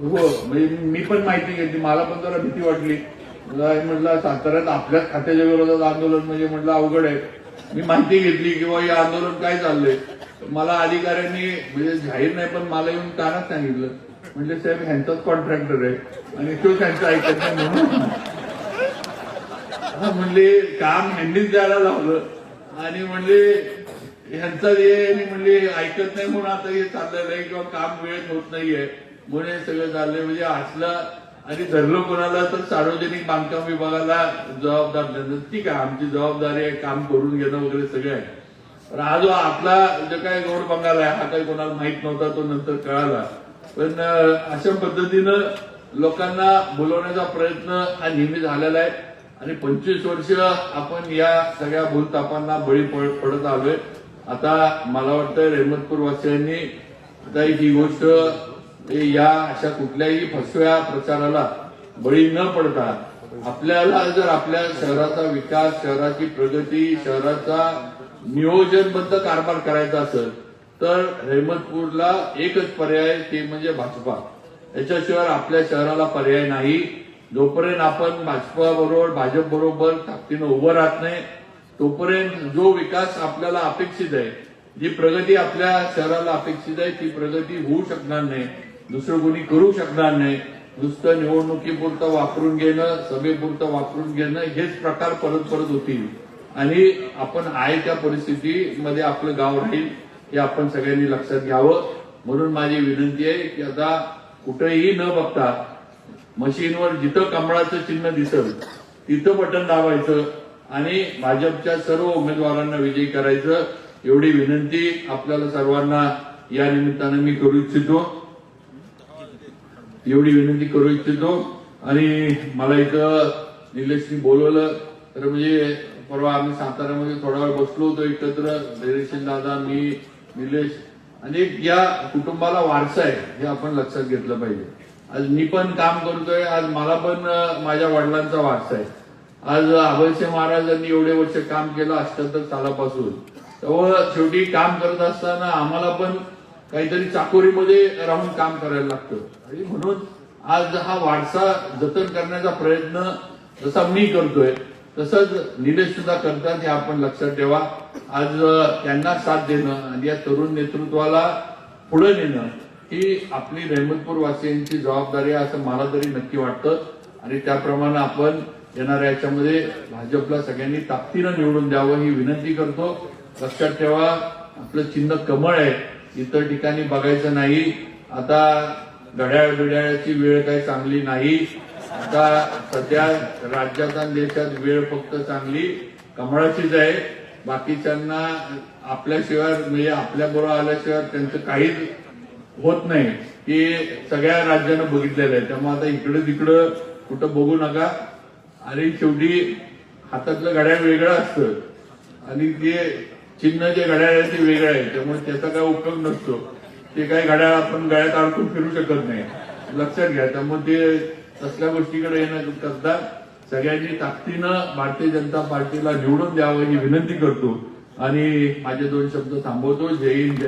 हो म्हणजे मी पण माहिती घेतली मला पण जरा भीती वाटली. म्हटलं साताऱ्यात आपल्याच खात्याच्या विरोधात आंदोलन म्हणजे म्हटलं अवघड आहे. मी माहिती घेतली किंवा हे आंदोलन काय चाललंय? मला अधिकाऱ्यांनी म्हणजे जाहीर नाही पण मला येऊन कानात सांगितलं. म्हणजे साहेब ह्यांचाच कॉन्ट्रॅक्टर आहे. आणि तो त्यांचा ऐकत नाही म्हणून. म्हणले काम ह्यांनीच द्यायला लावलं. आणि म्हणले ह्यांचा हे म्हणले ऐकत नाही म्हणून आता हे चाललेलं आहे किंवा काम वेळेत होत नाहीये. म्हणून हे सगळं म्हणजे असलं आणि धरलं कोणाला तर सार्वजनिक बांधकाम विभागाला जबाबदार ठीक आहे आमची जबाबदारी आहे काम करून घेणं वगैरे सगळं आहे. पण हा जो आपला जो काय गौड बंगाल आहे हा काही कोणाला माहीत नव्हता तो नंतर कळाला. पण अशा पद्धतीनं लोकांना बोलवण्याचा प्रयत्न हा नेहमी झालेला आहे. आणि पंचवीस वर्ष आपण या सगळ्या भूलतापांना बळी पड- पडत आलोय. आता मला वाटतं रेहमतपूर वासियांनी आता ही गोष्ट ते या अशा कुठल्याही फसव्या प्रचाराला बळी न पडता आपल्याला जर आपल्या शहराचा विकास शहराची प्रगती शहराचा नियोजनबद्ध कारभार करायचा असेल तर हेमतपूरला एकच पर्याय ते म्हणजे भाजपा. याच्याशिवाय आपल्या शहराला पर्याय नाही. जोपर्यंत आपण भाजपा बरोबर भाजप बरोबर ताकदीनं उभं राहत नाही तोपर्यंत जो विकास आपल्याला अपेक्षित आहे जी प्रगती आपल्या शहराला अपेक्षित आहे ती प्रगती होऊ शकणार नाही. दुसरं कोणी करू शकणार नाही. नुसतं निवडणुकीपुरतं वापरून घेणं सभेपुरतं वापरून घेणं हेच प्रकार परत परत होतील. आणि आपण आहे त्या परिस्थितीमध्ये आपलं गाव राहील हे आपण सगळ्यांनी लक्षात घ्यावं. म्हणून माझी विनंती आहे की आता कुठेही न बघता मशीनवर जिथं कमळाचं चिन्ह दिसल तिथं बटन दाबायचं आणि भाजपच्या सर्व उमेदवारांना विजयी करायचं एवढी विनंती आपल्याला सर्वांना या निमित्तानं मी करू इच्छितो. एवढी विनंती करू इच्छितो. आणि मला इथं निलेशनी बोलवलं. तर म्हणजे परवा आम्ही साताऱ्यामध्ये थोडा वेळ बसलो होतो एकत्र. निलेशन दादा मी निलेश. आणि या कुटुंबाला वारसा आहे हे आपण लक्षात घेतलं पाहिजे. आज मी पण काम करतोय आज मला पण माझ्या वडिलांचा वारसा आहे. आज अभयसिंह महाराजांनी एवढे वर्ष काम केलं अष्ट्याहत्तर सालापासून. तेव्हा शेवटी काम करत असताना आम्हाला पण काहीतरी चाकोरीमध्ये राहून काम करायला लागतं. आणि म्हणून आज हा वारसा जतन करण्याचा प्रयत्न जसा मी करतोय तसंच निलेश सुद्धा करतात हे आपण लक्षात ठेवा. आज त्यांना साथ देणं आणि या तरुण नेतृत्वाला पुढे नेणं ही आपली रेहमतपूर वासियांची जबाबदारी आहे असं मला तरी नक्की वाटतं. आणि त्याप्रमाणे आपण येणाऱ्या याच्यामध्ये भाजपला सगळ्यांनी ताकदीनं निवडून द्यावं ही विनंती करतो. लक्षात ठेवा आपलं चिन्ह कमळ आहे. इतर ठिकाणी बघायचं नाही. आता घड्याळ बिड्याळाची वेळ काही चांगली नाही. आता सध्या राज्यात आणि देशात वेळ फक्त चांगली कमळाचीच आहे. बाकीच्यांना आपल्याशिवाय म्हणजे आपल्या बरोबर आल्याशिवाय त्यांचं काहीच होत नाही. की सगळ्या राज्यानं बघितलेलं आहे. त्यामुळे आता इकडं तिकडं कुठं बघू नका. आणि शेवटी हातातलं घड्याळ वेगळं असतं. आणि ते चिन्ह जे घड्याळ आहे ते वेगळं आहे त्यामुळे त्याचा काय उपयोग नसतो. ते काही घड्याळ आपण गळ्यात अडकून फिरू शकत नाही. लक्षात घ्या त्यामुळे ते तसल्या गोष्टीकडे येण्याकरता सगळ्यांनी ताकदीनं भारतीय जनता पार्टीला निवडून द्यावं ही विनंती करतो. आणि माझे दोन शब्द थांबवतो. जय हिंद